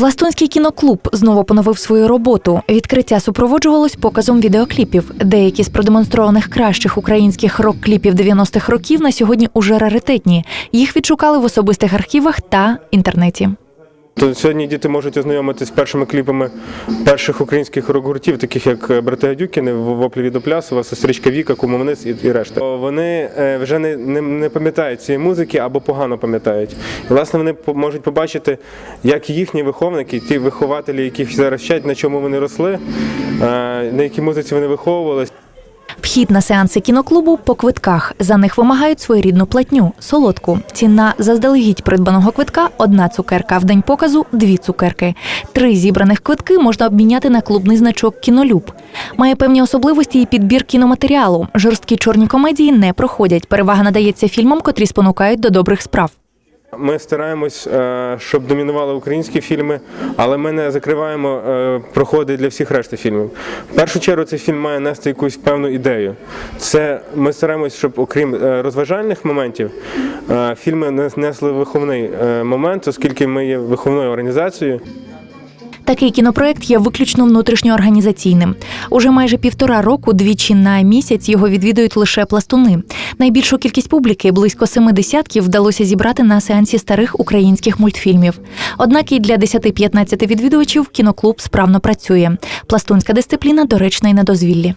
Пластунський кіноклуб знову поновив свою роботу. Відкриття супроводжувалось показом відеокліпів. Деякі з продемонстрованих кращих українських рок-кліпів 90-х років на сьогодні уже раритетні. Їх відшукали в особистих архівах та інтернеті. То сьогодні діти можуть ознайомитися з першими кліпами перших українських рок-гуртів, таких як е, брати Гадюкіни, «В- Воплі від Оплясова, Сестричка Віка, Кумовниць і, і решта. Вони е, вже не, не, не пам'ятають цієї музики або погано пам'ятають. І власне вони можуть побачити, як їхні виховники, ті вихователі, яких зараз вчать, на чому вони росли, е, на якій музиці вони виховувалися. Вхід на сеанси кіноклубу по квитках. За них вимагають своєрідну платню солодку. Ціна заздалегідь придбаного квитка одна цукерка. В день показу дві цукерки. Три зібраних квитки можна обміняти на клубний значок Кінолюб. Має певні особливості і підбір кіноматеріалу. Жорсткі чорні комедії не проходять. Перевага надається фільмам, котрі спонукають до добрих справ. Ми стараємось, е, щоб домінували українські фільми, але ми не закриваємо е, проходи для всіх решти фільмів. В першу чергу цей фільм має нести якусь певну ідею. Це ми стараємось, щоб окрім е, розважальних моментів, фільми нес- несли виховний момент, оскільки ми є виховною організацією. Такий кінопроект є виключно внутрішньоорганізаційним. Уже майже півтора року, двічі на місяць, його відвідують лише пластуни. Найбільшу кількість публіки, близько семи десятків, вдалося зібрати на сеансі старих українських мультфільмів. Однак і для 10-15 відвідувачів кіноклуб справно працює. Пластунська дисципліна доречна й на дозвіллі.